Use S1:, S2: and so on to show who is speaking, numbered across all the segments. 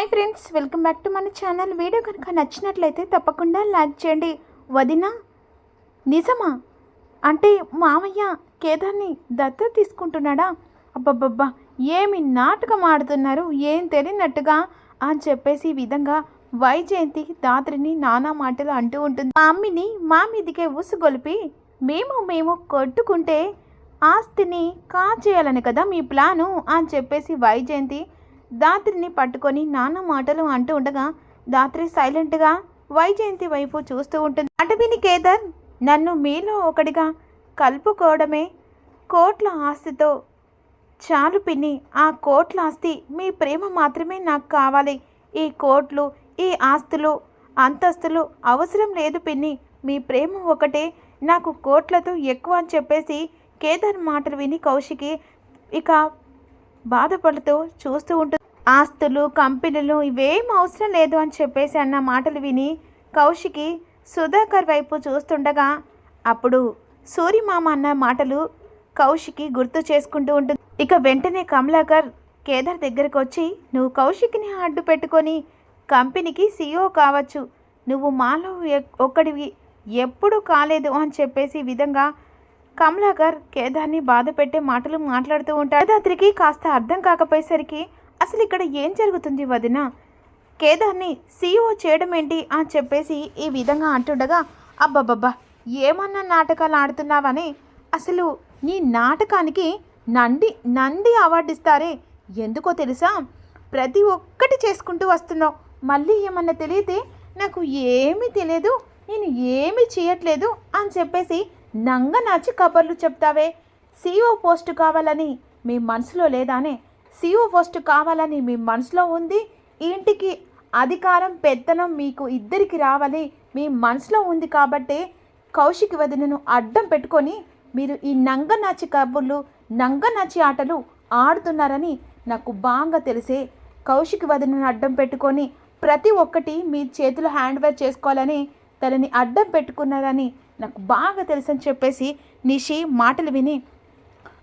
S1: Hi friends welcome back to మన channel. Video కనుక నచ్చినట్లయితే తప్పకుండా లైక్ చేయండి. వదిన నిజమా? అంటే మామయ్య కేదార్ని దత్త తీసుకుంటున్నాడా? అబ్బబ్బబ్బా ఏమి నాటకం ఆడుతున్నారు? ఏం తెలియనట్టుగా అని చెప్పేసి ఈ విధంగా వైజయంతి దాత్రిని నానా మాటలు అంటూ ఉంటుంది. మా అమ్మిని మా మీదికే ఉసుగొలిపి మేము మేము కొట్టుకుంటే ఆస్తిని కాచేయాలని కదా మీ ప్లాను అని చెప్పేసి వైజయంతి దాత్రిని పట్టుకొని నాన్న మాటలు అంటూ ఉండగా దాత్రి సైలెంట్గా వైజయంతి వైపు చూస్తూ ఉంటుంది. అటవిని కేదార్ నన్ను మీలో ఒకడిగా కలుపుకోవడమే కోట్ల ఆస్తితో చాలు పిన్ని. ఆ కోట్ల ఆస్తి మీ ప్రేమ మాత్రమే నాకు కావాలి. ఈ కోట్లు ఈ ఆస్తులు అంతస్తులు అవసరం లేదు పిన్ని. మీ ప్రేమ ఒకటే. నాకు కోట్లతో ఎక్కువ అని చెప్పేసి కేదార్ మాటలు విని కౌశికి ఇక బాధపడుతూ చూస్తూ ఉంటుంది. ఆస్తులు కంపెనీలు ఇవేం అవసరం లేదు అని చెప్పేసి అన్న మాటలు విని కౌశికి సుధాకర్ వైపు చూస్తుండగా అప్పుడు సూర్యమామ అన్న మాటలు కౌశికి గుర్తు చేసుకుంటూ ఉంటుంది. ఇక వెంటనే కమలాకర్ కేదార్ దగ్గరకు వచ్చి నువ్వు కౌశిక్ని అడ్డు పెట్టుకొని కంపెనీకి సీఈఓ కావచ్చు. నువ్వు మాలో ఒక్కడివి ఎప్పుడు కాలేదు అని చెప్పేసి విధంగా కమలాకర్ కేదార్ని బాధ పెట్టే మాటలు మాట్లాడుతూ ఉంటాడు. అతనికి కాస్త అర్థం కాకపోయేసరికి అసలు ఇక్కడ ఏం జరుగుతుంది వదిన? కేదార్ని సీఈఓ చేయడం ఏంటి అని చెప్పేసి ఈ విధంగా అంటుండగా అబ్బబ్బబ్బా ఏమన్నా నాటకాలు ఆడుతున్నావని? అసలు నీ నాటకానికి నంది నంది అవార్డు ఇస్తారే? ఎందుకో తెలుసా? ప్రతి ఒక్కటి చేసుకుంటూ వస్తున్నావు. మళ్ళీ ఏమన్నా తెలియతే నాకు ఏమీ తెలియదు నేను ఏమీ చేయట్లేదు అని చెప్పేసి నంగనాచి కబర్లు చెప్తావే. సీఓ పోస్టు కావాలని మీ మనసులో లేదానే? సీఓ పోస్ట్ కావాలని మీ మనసులో ఉంది. ఇంటికి అధికారం పెత్తనం మీకు ఇద్దరికి రావాలి. మీ మనసులో ఉంది కాబట్టే కౌశిక్ వదినను అడ్డం పెట్టుకొని మీరు ఈ నంగనాచి కబుర్లు నంగనాచి ఆటలు ఆడుతున్నారని నాకు బాగా తెలిసే కౌశిక్ వదినను అడ్డం పెట్టుకొని ప్రతి ఒక్కటి మీ చేతిలో హ్యాండ్వేర్ చేసుకోవాలని తనని అడ్డం పెట్టుకున్నారని నాకు బాగా తెలుసని చెప్పేసి నిషి మాటలు విని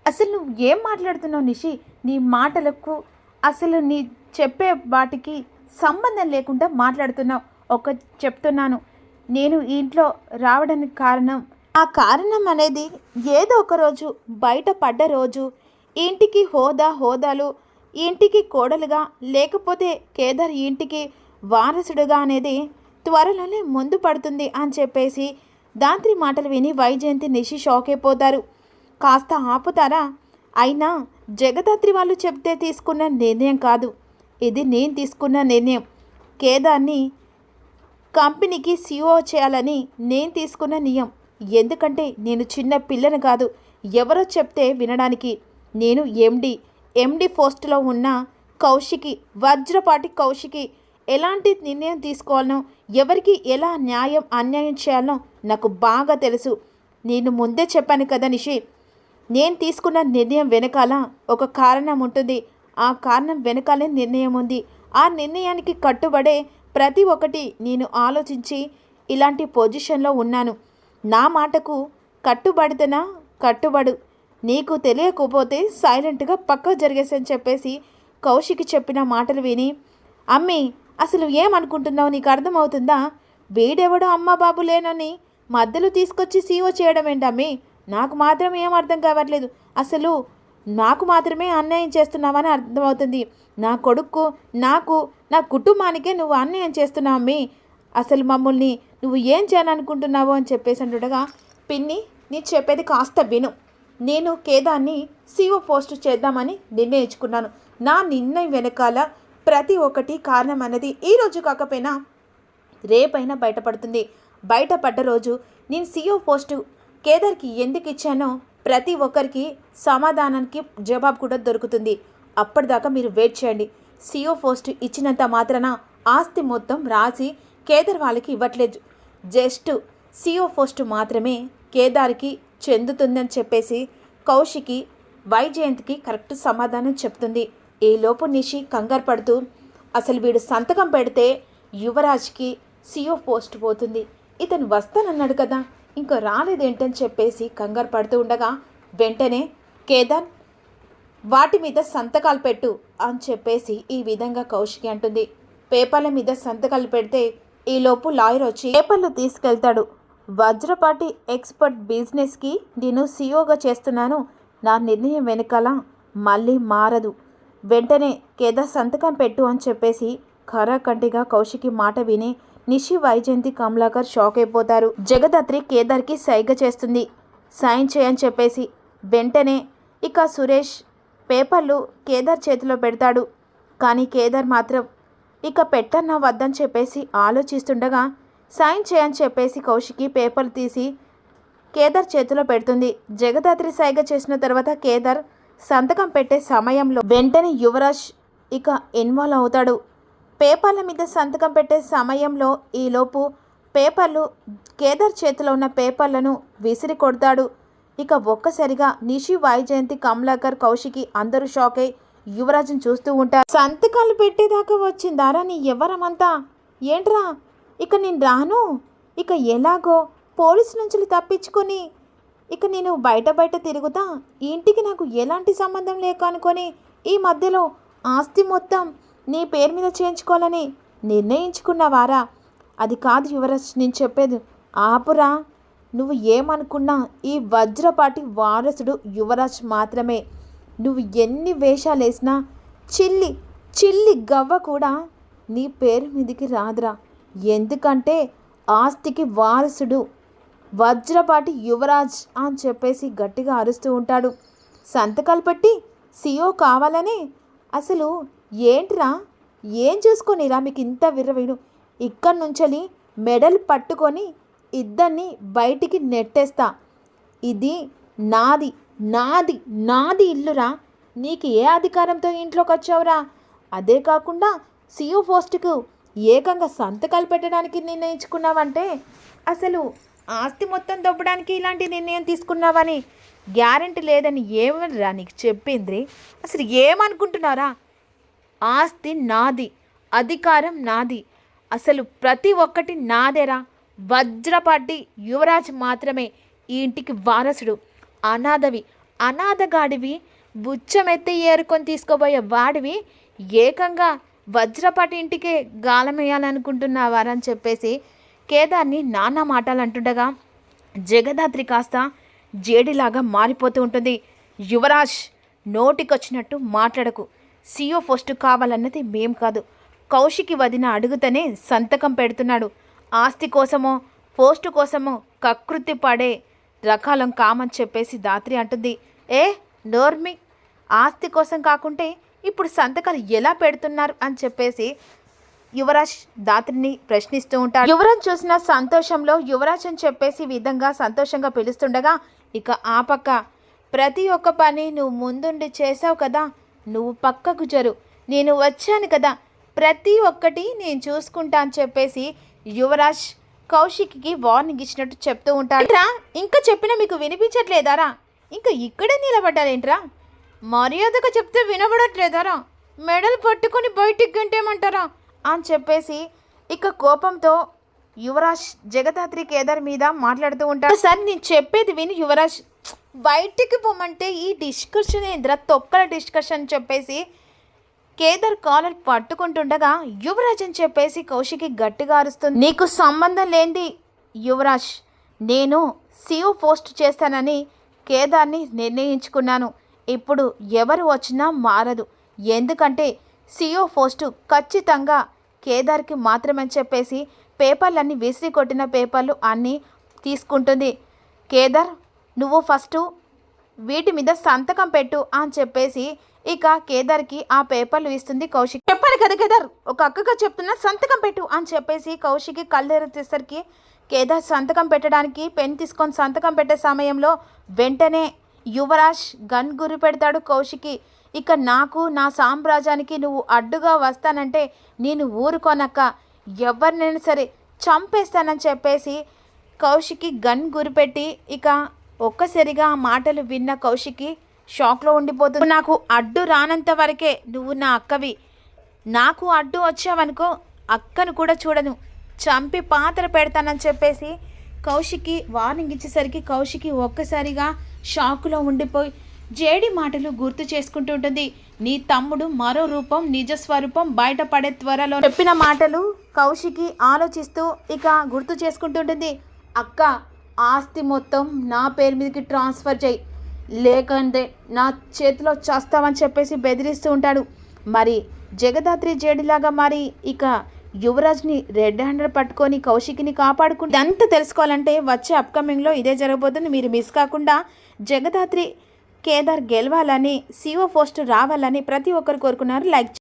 S1: అసలు నువ్వు ఏం మాట్లాడుతున్నావు నిషి? నీ మాటలకు అసలు నీ చెప్పే వాటికి సంబంధం లేకుండా మాట్లాడుతున్నావు. ఒక చెప్తున్నాను. నేను ఈ ఇంట్లో రావడానికి కారణం. ఆ కారణం అనేది ఏదో ఒక రోజు బయట పడ్డ రోజు ఇంటికి హోదా హోదాలు ఇంటికి కోడలుగా లేకపోతే కేదార్ ఇంటికి వారసుడుగా అనేది త్వరలోనే ముందు పడుతుంది అని చెప్పేసి దాంత్రి మాటలు విని వైజయంతి నిషి షాక్ అయిపోతారు. కాస్త ఆపుతారా? అయినా జగదాత్రి వాళ్ళు చెప్తే తీసుకున్న నిర్ణయం కాదు. ఇది నేను తీసుకున్న నిర్ణయం. కేదాన్ని కంపెనీకి సిఓ చేయాలని నేను తీసుకున్న నియం. ఎందుకంటే నేను చిన్న పిల్లని కాదు. ఎవరో చెప్తే వినడానికి. నేను ఎండి ఎండి పోస్టులో ఉన్న కౌశికి వజ్రపాటి కౌశికి ఎలాంటి నిర్ణయం తీసుకోవాలనో ఎవరికి ఎలా న్యాయం అన్యాయం చేయాలనో నాకు బాగా తెలుసు. నేను ముందే చెప్పాను కదా నిషి నేను తీసుకున్న నిర్ణయం వెనకాల ఒక కారణం ఉంటుంది. ఆ కారణం వెనకాలే నిర్ణయం ఉంది. ఆ నిర్ణయానికి కట్టుబడే ప్రతి ఒక్కటి నేను ఆలోచించి ఇలాంటి పొజిషన్లో ఉన్నాను. నా మాటకు కట్టుబడితేనా కట్టుబడు. నీకు తెలియకపోతే సైలెంట్గా పక్క జరిగేసని చెప్పేసి కౌశికి చెప్పిన మాటలు విని అమ్మి అసలు ఏమనుకుంటున్నావు? నీకు అర్థమవుతుందా? వీడెవడో అమ్మ బాబు లేనని మధ్యలో తీసుకొచ్చి సీఓ చేయడం ఏంటమ్మి నాకు మాత్రం ఏం అర్థం కావట్లేదు. అసలు నాకు మాత్రమే అన్యాయం చేస్తున్నావని అర్థమవుతుంది. నా కొడుకు నాకు నా కుటుంబానికే నువ్వు అన్యాయం చేస్తున్నావు మీ అసలు మమ్మల్ని నువ్వు ఏం చేయాలనుకుంటున్నావు అని చెప్పేసి అంటుండగా పిన్ని నీ చెప్పేది కాస్త విను. నేను కేదాన్ని సీఓ పోస్ట్ చేద్దామని నిర్ణయించుకున్నాను. నా నిర్ణయం వెనకాల ప్రతి ఒక్కటి కారణం అన్నది ఈ రోజు కాకపోయినా రేపైనా బయటపడుతుంది. బయటపడ్డ రోజు నేను సీఓ పోస్టు కేదార్కి ఎందుకు ఇచ్చానో ప్రతి ఒక్కరికి సమాధానానికి జవాబు కూడా దొరుకుతుంది. అప్పటిదాకా మీరు వెయిట్ చేయండి. సీఓ పోస్ట్ ఇచ్చినంత మాత్రాన ఆస్తి మొత్తం రాసి కేదార్ వాళ్ళకి ఇవ్వట్లేదు. జస్ట్ సీఓ పోస్ట్ మాత్రమే కేదార్కి చెందుతుందని చెప్పేసి కౌశికి వైజయంత్కి కరెక్ట్ సమాధానం చెప్తుంది. ఈలోపు నిషి కంగారు పడుతూ అసలు వీడు సంతకం పెడితే యువరాజ్కి సిఓ పోస్ట్ పోతుంది. ఇతను వస్తానన్నాడు కదా. ఇంకా రాలేదేంటని చెప్పేసి కంగారు పడుతూ ఉండగా వెంటనే కేదార్ వాటి మీద సంతకాలు పెట్టు అని చెప్పేసి ఈ విధంగా కౌశికి అంటుంది. పేపర్ల మీద సంతకాలు పెడితే ఈలోపు లాయర్ వచ్చి పేపర్లు తీసుకెళ్తాడు. వజ్రపాటి ఎక్స్పర్ట్ బిజినెస్కి నేను సీఓగా చేస్తున్నాను. నా నిర్ణయం వెనకాల మళ్ళీ మారదు. వెంటనే కేదార్ సంతకం పెట్టు అని చెప్పేసి కర్రకంటిగా కౌశికి మాట విని నిషి వైజయంతి కమలాకర్ షాక్ అయిపోతారు. జగదాత్రి కేదార్కి సైగ చేస్తుంది. సైన్ చేయని చెప్పేసి వెంటనే ఇక సురేష్ పేపర్లు కేదార్ చేతిలో పెడతాడు. కానీ కేదార్ మాత్రం ఇక పెట్టన్నా వద్దని చెప్పేసి ఆలోచిస్తుండగా సైన్ చేయని చెప్పేసి కౌశికి పేపర్లు తీసి కేదార్ చేతిలో పెడుతుంది. జగదాత్రి సైగ చేసిన తర్వాత కేదార్ సంతకం పెట్టే సమయంలో వెంటనే యువరాజ్ ఇక ఇన్వాల్వ్ అవుతాడు. పేపర్ల మీద సంతకం పెట్టే సమయంలో ఈలోపు పేపర్లు కేదార్ చేతిలో ఉన్న పేపర్లను విసిరి కొడతాడు. ఇక ఒక్కసారిగా నిషి వైజయంతి కమలాకర్ కౌశికి అందరూ షాక్ అయి యువరాజును చూస్తూ ఉంటారు. సంతకాలు పెట్టేదాకా వచ్చిందారా నీ ఎవరమంతా ఏంట్రా? ఇక నేను రాను? ఇక ఎలాగో? పోలీసు నుంచి తప్పించుకొని? ఇక నేను బయట బయట తిరుగుతా? ఇంటికి నాకు ఎలాంటి సంబంధం లేక అనుకొని ఈ మధ్యలో ఆస్తి మొత్తం నీ పేరు మీద చేయించుకోవాలని నిర్ణయించుకున్నావారా? అది కాదు యువరాజ్ నేను చెప్పేది ఆపురా. నువ్వు ఏమనుకున్నా ఈ వజ్రపాటి వారసుడు యువరాజ్ మాత్రమే. నువ్వు ఎన్ని వేషాలు వేసినా చిల్లి చిల్లి గవ్వ కూడా నీ పేరు మీదికి రాదురా. ఎందుకంటే ఆస్తికి వారసుడు వజ్రపాటి యువరాజ్ అని చెప్పేసి గట్టిగా అరుస్తూ ఉంటాడు. సంతకాలు పెట్టి సీఓ కావాలని అసలు ఏంట్రా? ఏం చూసుకొనిరా మీకు ఇంత విర్రవీడు? ఇక్కడి నుంచి మెడల్ పట్టుకొని ఇద్దరిని బయటికి నెట్టేస్తా. ఇది నాది నాది నాది ఇల్లురా. నీకు ఏ అధికారంతో ఇంట్లోకి వచ్చావురా? అదే కాకుండా సీఓ పోస్టుకు ఏకంగా సంతకాలు పెట్టడానికి నిర్ణయించుకున్నావంటే అసలు ఆస్తి మొత్తం దొబ్బడానికి ఇలాంటి నిర్ణయం తీసుకున్నావని గ్యారెంటీ లేదని ఏమరా నీకు చెప్పింది? అసలు ఏమనుకుంటున్నారా? ఆస్తి నాది అధికారం నాది. అసలు ప్రతి ఒక్కటి నాదేరా? వజ్రపాటి యువరాజ్ మాత్రమే ఈ ఇంటికి వారసుడు. అనాథవి అనాథగాడివి బుచ్చమెత్తి ఏరుకొని తీసుకోబోయే వాడివి ఏకంగా వజ్రపాటి ఇంటికే గాలమేయాలనుకుంటున్నావారని చెప్పేసి కేదార్ని నానా మాటలు అంటుండగా జగదాత్రి కాస్త జేడిలాగా మారిపోతూ ఉంటుంది. యువరాజ్ నోటికొచ్చినట్టు మాట్లాడకు. సీఓ పోస్టు కావాలన్నది మేం కాదు. కౌశికి వదిన అడుగుతనే సంతకం పెడుతున్నాడు. ఆస్తి కోసమో పోస్టు కోసమో కకృతి పడే రకాలం కామని చెప్పేసి దాత్రి అంటుంది. ఏ నోర్మి? ఆస్తి కోసం కాకుంటే ఇప్పుడు సంతకాలు ఎలా పెడుతున్నారు అని చెప్పేసి యువరాజ్ దాత్రిని ప్రశ్నిస్తూ ఉంటాడు. యువరాజ్ చూసిన సంతోషంలో యువరాజ్ అని చెప్పేసి విధంగా సంతోషంగా పిలుస్తుండగా ఇక ఆ పక్క ప్రతి ఒక్క పని నువ్వు ముందుండి చేసావు కదా నువ్వు పక్కకు జరు. నేను వచ్చాను కదా. ప్రతి ఒక్కటి నేను చూసుకుంటా అని చెప్పేసి యువరాజ్ కౌశిక్కి వార్నింగ్ ఇచ్చినట్టు చెప్తూ ఉంటాడు. ఇంకా చెప్పినా మీకు వినిపించట్లేదారా? ఇంకా ఇక్కడే నిలబడ్డారేంట్రా? మర్యాదగా చెప్తే వినబడట్లేదారా? మెడలు పట్టుకొని బయటికి గంటేమంటారా అని చెప్పేసి ఇక కోపంతో యువరాజ్ జగదాత్రి కేదార్ మీద మాట్లాడుతూ ఉంటాడు. సార్ నేను చెప్పేది విని యువరాజ్. బయటికి పోమంటే ఈ డిస్కషన్ ఏంద్రా తొక్కల డిస్కషన్ చెప్పేసి కేదార్ కాలర్ పట్టుకుంటుండగా యువరాజ్ అని చెప్పేసి కౌశికి గట్టిగా అరుస్తుంది. నీకు సంబంధం లేనిది యువరాజ్. నేను సీఓ పోస్ట్ చేస్తానని కేదార్ని నిర్ణయించుకున్నాను. ఇప్పుడు ఎవరు వచ్చినా మారదు. ఎందుకంటే సీఓ పోస్టు ఖచ్చితంగా కేదార్కి మాత్రమే చెప్పేసి పేపర్లన్నీ విసిరి కొట్టిన పేపర్లు అన్నీ తీసుకుంటుంది. కేదార్ నువ్వు ఫస్ట్ వీటి మీద సంతకం పెట్టు అని చెప్పేసి ఇక కేదార్కి ఆ పేపర్లు ఇస్తుంది కౌశిక్. చెప్పాలి కదా కేదార్ ఒక అక్కగా చెప్తున్నా సంతకం పెట్టు అని చెప్పేసి కౌశికి కళ్ళెరచేసరికి కేదార్ సంతకం పెట్టడానికి పెన్ తీసుకొని సంతకం పెట్టే సమయంలో వెంటనే యువరాజ్ గన్ గురి పెడతాడు కౌశికి ఇక నాకు నా సామ్రాజ్యానికి నువ్వు అడ్డుగా వస్తానంటే నేను ఊరుకోనక్క. ఎవరినైనా సరే చంపేస్తానని చెప్పేసి కౌశికి గన్ గురిపెట్టి ఇక ఒక్కసారిగా ఆ మాటలు విన్న కౌశికి షాక్లో ఉండిపోతుంది. నాకు అడ్డు రానంత వరకే నువ్వు నా అక్కవి. నాకు అడ్డు వచ్చావనుకో అక్కను కూడా చూడను. చంపి పాత్ర పెడతానని చెప్పేసి కౌశికి వార్నింగ్ ఇచ్చేసరికి కౌశికి ఒక్కసారిగా షాకులో ఉండిపోయి జేడి మాటలు గుర్తు చేసుకుంటూ ఉంటుంది. నీ తమ్ముడు మరో రూపం నిజ స్వరూపం బయటపడే త్వరలో చెప్పిన మాటలు కౌశికి ఆలోచిస్తూ ఇక గుర్తు చేసుకుంటుంటుంది అక్క ఆస్తి మొత్తం నా పేరు మీదకి ట్రాన్స్ఫర్ చేయి. లేకంటే నా చేతిలో చేస్తామని చెప్పేసి బెదిరిస్తూ ఉంటాడు. మరి జగదాత్రి జేడిలాగా మరి ఇక యువరాజ్ని రెడ్ హ్యాండెడ్ పట్టుకొని కౌశికిని కాపాడుకుంటే ఇదంతా తెలుసుకోవాలంటే వచ్చే అప్కమింగ్లో ఇదే జరగబోతుంది. మీరు మిస్ కాకుండా జగదాత్రి కేదార్ గెలవాలని సీఓ పోస్ట్ రావాలని ప్రతి ఒక్కరు కోరుకున్నారు. లైక్